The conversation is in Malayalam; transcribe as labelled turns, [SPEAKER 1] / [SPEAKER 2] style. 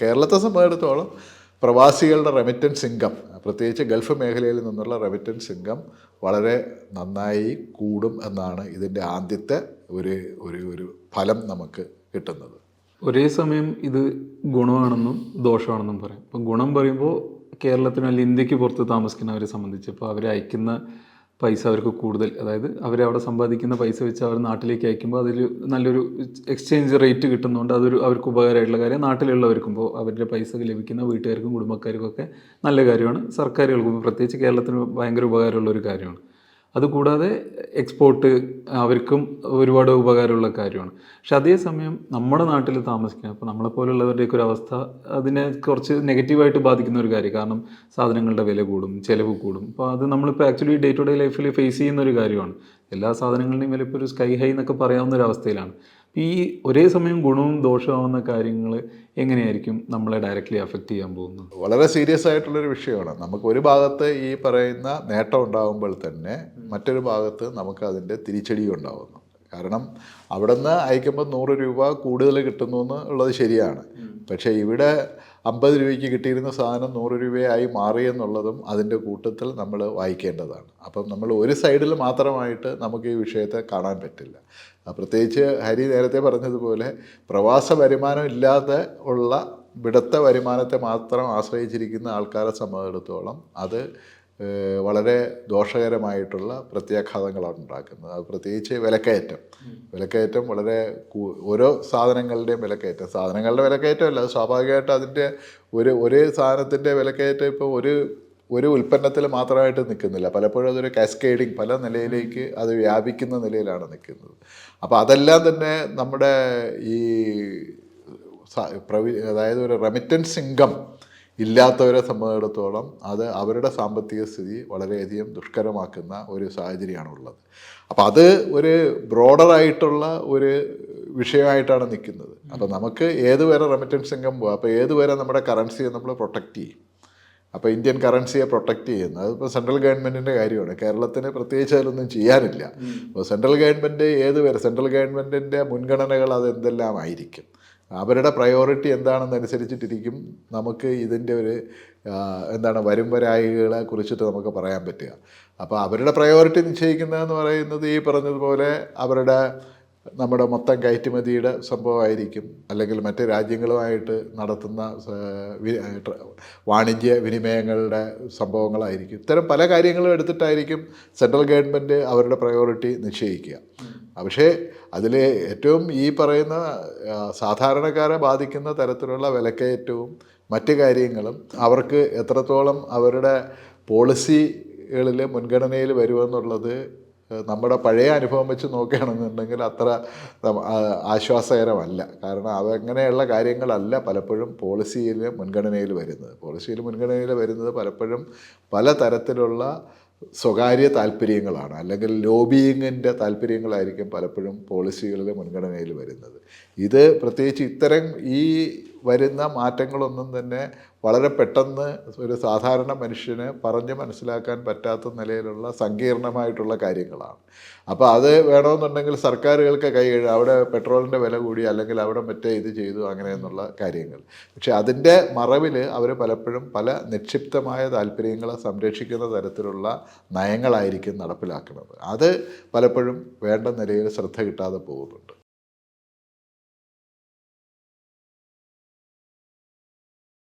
[SPEAKER 1] കേരളത്തെ സംബന്ധിച്ചിടത്തോളം പ്രവാസികളുടെ റെമിറ്റൻസ് ഇൻകം പ്രത്യേകിച്ച് ഗൾഫ് മേഖലയിൽ നിന്നുള്ള റെമിറ്റൻസ് ഇൻകം വളരെ നന്നായി കൂടും എന്നാണ് ഇതിന്റെ ആദ്യത്തെ ഒരു ഒരു ഒരു ഫലം നമുക്ക് കിട്ടുന്നത്.
[SPEAKER 2] ഒരേ സമയം ഇത് ഗുണമാണെന്നും ദോഷമാണെന്നും പറയാം. ഇപ്പം ഗുണം പറയുമ്പോൾ കേരളത്തിന് അല്ലെങ്കിൽ ഇന്ത്യയ്ക്ക് പുറത്ത് താമസിക്കുന്നവരെ സംബന്ധിച്ച് ഇപ്പോൾ അവരെ അയക്കുന്ന പൈസ അവർക്ക് കൂടുതൽ. അതായത് അവരവിടെ സമ്പാദിക്കുന്ന പൈസ വെച്ച് അവർ നാട്ടിലേക്ക് അയക്കുമ്പോൾ അതിൽ നല്ലൊരു എക്സ്ചേഞ്ച് റേറ്റ് കിട്ടുന്നതുകൊണ്ട് അതൊരു അവർക്ക് ഉപകാരമായിട്ടുള്ള കാര്യം. നാട്ടിലുള്ളവർക്കും ഇപ്പോൾ അവരുടെ പൈസ ലഭിക്കുന്ന വീട്ടുകാർക്കും കുടുംബക്കാർക്കും ഒക്കെ നല്ല കാര്യമാണ്. സർക്കാരുകൾക്കും പ്രത്യേകിച്ച് കേരളത്തിന് ഭയങ്കര ഉപകാരമുള്ള ഒരു കാര്യമാണ്. അതുകൂടാതെ എക്സ്പോർട്ട് അവർക്കും ഒരുപാട് ഉപകാരമുള്ള കാര്യമാണ്. പക്ഷെ അതേസമയം നമ്മുടെ നാട്ടിൽ താമസിക്കുക അപ്പോൾ നമ്മളെപ്പോലുള്ളവരുടെയൊക്കെ ഒരു അവസ്ഥ അതിനെ കുറച്ച് നെഗറ്റീവായിട്ട് ബാധിക്കുന്ന ഒരു കാര്യം. കാരണം സാധനങ്ങളുടെ വില കൂടും ചിലവ് കൂടും. അപ്പോൾ അത് നമ്മളിപ്പോൾ ആക്ച്വലി ഡേ ടു ഡേ ലൈഫിൽ ഫേസ് ചെയ്യുന്ന ഒരു കാര്യമാണ്. എല്ലാ സാധനങ്ങളുടെയും വില ഇപ്പോൾ ഒരു സ്കൈ ഹൈ എന്നൊക്കെ പറയാവുന്ന ഒരു അവസ്ഥയിലാണ്. ഈ ഒരേ സമയം ഗുണവും ദോഷമാവുന്ന കാര്യങ്ങൾ എങ്ങനെയായിരിക്കും നമ്മളെ ഡയറക്റ്റ്ലി അഫക്റ്റ് ചെയ്യാൻ പോകുന്നത്?
[SPEAKER 1] വളരെ സീരിയസ് ആയിട്ടുള്ളൊരു വിഷയമാണ്. നമുക്ക് ഒരു ഭാഗത്ത് ഈ പറയുന്ന നേട്ടം ഉണ്ടാകുമ്പോൾ തന്നെ മറ്റൊരു ഭാഗത്ത് നമുക്ക് അതിന്റെ തിരിച്ചടി ഉണ്ടാകുന്നു കാരണം അവിടെ നിന്ന് അയക്കുമ്പോൾ നൂറ് രൂപ കൂടുതൽ കിട്ടുന്നു എന്നുള്ളത് ശരിയാണ്. പക്ഷേ ഇവിടെ അമ്പത് രൂപയ്ക്ക് കിട്ടിയിരുന്ന സാധനം നൂറ് രൂപയായി മാറിയെന്നുള്ളതും അതിന്റെ കൂട്ടത്തിൽ നമ്മൾ വായിക്കേണ്ടതാണ്. അപ്പം നമ്മൾ ഒരു സൈഡിൽ മാത്രമായിട്ട് നമുക്ക് ഈ വിഷയത്തെ കാണാൻ പറ്റില്ല. പ്രത്യേകിച്ച് ഹരി നേരത്തെ പറഞ്ഞതുപോലെ പ്രവാസ വരുമാനം ഇല്ലാതെ ഉള്ള ഇവിടുത്തെ വരുമാനത്തെ മാത്രം ആശ്രയിച്ചിരിക്കുന്ന ആൾക്കാരെ സംബന്ധിച്ചിടത്തോളം അത് വളരെ ദോഷകരമായിട്ടുള്ള പ്രത്യാഘാതങ്ങളാണ് ഉണ്ടാക്കുന്നത്. അത് പ്രത്യേകിച്ച് വിലക്കയറ്റം. വിലക്കയറ്റം വളരെ ഓരോ സാധനങ്ങളുടെയും വിലക്കയറ്റം. സാധനങ്ങളുടെ വിലക്കയറ്റമല്ല അത് സ്വാഭാവികമായിട്ട് അതിന്റെ ഒരു ഒരു സാധനത്തിന്റെ വിലക്കയറ്റം ഇപ്പോൾ ഒരു ഒരു ഉൽപ്പന്നത്തിൽ മാത്രമായിട്ട് നിൽക്കുന്നില്ല. പലപ്പോഴും അതൊരു കാസ്കേഡിങ് പല നിലയിലേക്ക് അത് വ്യാപിക്കുന്ന നിലയിലാണ് നിൽക്കുന്നത്. അപ്പോൾ അതെല്ലാം തന്നെ നമ്മുടെ ഈ അതായത് ഒരു റെമിറ്റൻസ് ഇൻകം ഇല്ലാത്തവരെ സംബന്ധിച്ചിടത്തോളം അത് അവരുടെ സാമ്പത്തിക സ്ഥിതി വളരെയധികം ദുഷ്കരമാക്കുന്ന ഒരു സാഹചര്യമാണുള്ളത്. അപ്പോൾ അത് ഒരു ബ്രോഡറായിട്ടുള്ള ഒരു വിഷയമായിട്ടാണ് നിൽക്കുന്നത്. അപ്പോൾ നമുക്ക് ഏതുവരെ റെമിറ്റൻസ് ഇൻകം പോകും അപ്പോൾ ഏതുവരെ നമ്മുടെ കറൻസിയെ നമ്മൾ പ്രൊട്ടക്റ്റ് ചെയ്യും? അപ്പോൾ ഇന്ത്യൻ കറൻസിയെ പ്രൊട്ടക്റ്റ് ചെയ്യുന്നത് അതിപ്പോൾ സെൻട്രൽ ഗവൺമെന്റിന്റെ കാര്യമാണ്. കേരളത്തിന് പ്രത്യേകിച്ച് അതിലൊന്നും ചെയ്യാനില്ല. അപ്പോൾ സെൻട്രൽ ഗവൺമെന്റ് ഏത് വരെ സെൻട്രൽ ഗവൺമെന്റിന്റെ മുൻഗണനകൾ അത് എന്തെല്ലാം ആയിരിക്കും അവരുടെ പ്രയോറിറ്റി എന്താണെന്നനുസരിച്ചിട്ടിരിക്കും നമുക്ക് ഇതിന്റെ ഒരു എന്താണ് വരും വരായികളെ കുറിച്ചിട്ട് നമുക്ക് പറയാൻ പറ്റുക. അപ്പോൾ അവരുടെ പ്രയോറിറ്റി നിശ്ചയിക്കുന്നതെന്ന് പറയുന്നത് ഈ പറഞ്ഞതുപോലെ അവരുടെ നമ്മുടെ മൊത്തം കയറ്റുമതിയുടെ സംഭവമായിരിക്കും. അല്ലെങ്കിൽ മറ്റ് രാജ്യങ്ങളുമായിട്ട് നടത്തുന്ന വാണിജ്യ വിനിമയങ്ങളുടെ സംഭവങ്ങളായിരിക്കും. ഇത്തരം പല കാര്യങ്ങളും എടുത്തിട്ടായിരിക്കും സെൻട്രൽ ഗവൺമെന്റ് അവരുടെ പ്രയോറിറ്റി നിശ്ചയിക്കുക. പക്ഷേ അതിൽ ഏറ്റവും ഈ പറയുന്ന സാധാരണക്കാരെ ബാധിക്കുന്ന തരത്തിലുള്ള വിലക്കയറ്റവും മറ്റ് കാര്യങ്ങളും അവർക്ക് എത്രത്തോളം അവരുടെ പോളിസികളിൽ മുൻഗണനയിൽ വരുമെന്നുള്ളത് നമ്മുടെ പഴയ അനുഭവം വെച്ച് നോക്കുകയാണെന്നുണ്ടെങ്കിൽ അത്ര ആശ്വാസകരമല്ല. കാരണം അതങ്ങനെയുള്ള കാര്യങ്ങളല്ല പലപ്പോഴും പോളിസിയിൽ മുൻഗണനയിൽ വരുന്നത്. പോളിസിയിൽ മുൻഗണനയിൽ വരുന്നത് പലപ്പോഴും പല തരത്തിലുള്ള സ്വകാര്യ താല്പര്യങ്ങളാണ്. അല്ലെങ്കിൽ ലോബിയിങ്ങിന്റെ താല്പര്യങ്ങളായിരിക്കും പലപ്പോഴും പോളിസികളിലെ മുൻഗണനയിൽ വരുന്നത്. ഇത് പ്രത്യേകിച്ച് ഇത്തരം ഈ വരുന്ന മാറ്റങ്ങളൊന്നും തന്നെ വളരെ പെട്ടെന്ന് ഒരു സാധാരണ മനുഷ്യന് പറഞ്ഞ് മനസ്സിലാക്കാൻ പറ്റാത്ത നിലയിലുള്ള സങ്കീർണമായിട്ടുള്ള കാര്യങ്ങളാണ്. അപ്പോൾ അത് വേണമെന്നുണ്ടെങ്കിൽ സർക്കാരുകൾക്ക് കൈ അവിടെ പെട്രോളിന്റെ വില കൂടി അല്ലെങ്കിൽ അവിടെ മറ്റേ ഇത് ചെയ്തു അങ്ങനെയെന്നുള്ള കാര്യങ്ങൾ. പക്ഷേ അതിന്റെ മറവിൽ അവർ പലപ്പോഴും പല നിക്ഷിപ്തമായ താല്പര്യങ്ങളെ സംരക്ഷിക്കുന്ന തരത്തിലുള്ള നയങ്ങളായിരിക്കും നടപ്പിലാക്കുന്നത്. അത് പലപ്പോഴും വേണ്ട നിലയിൽ ശ്രദ്ധ കിട്ടാതെ പോകുന്നുണ്ട്.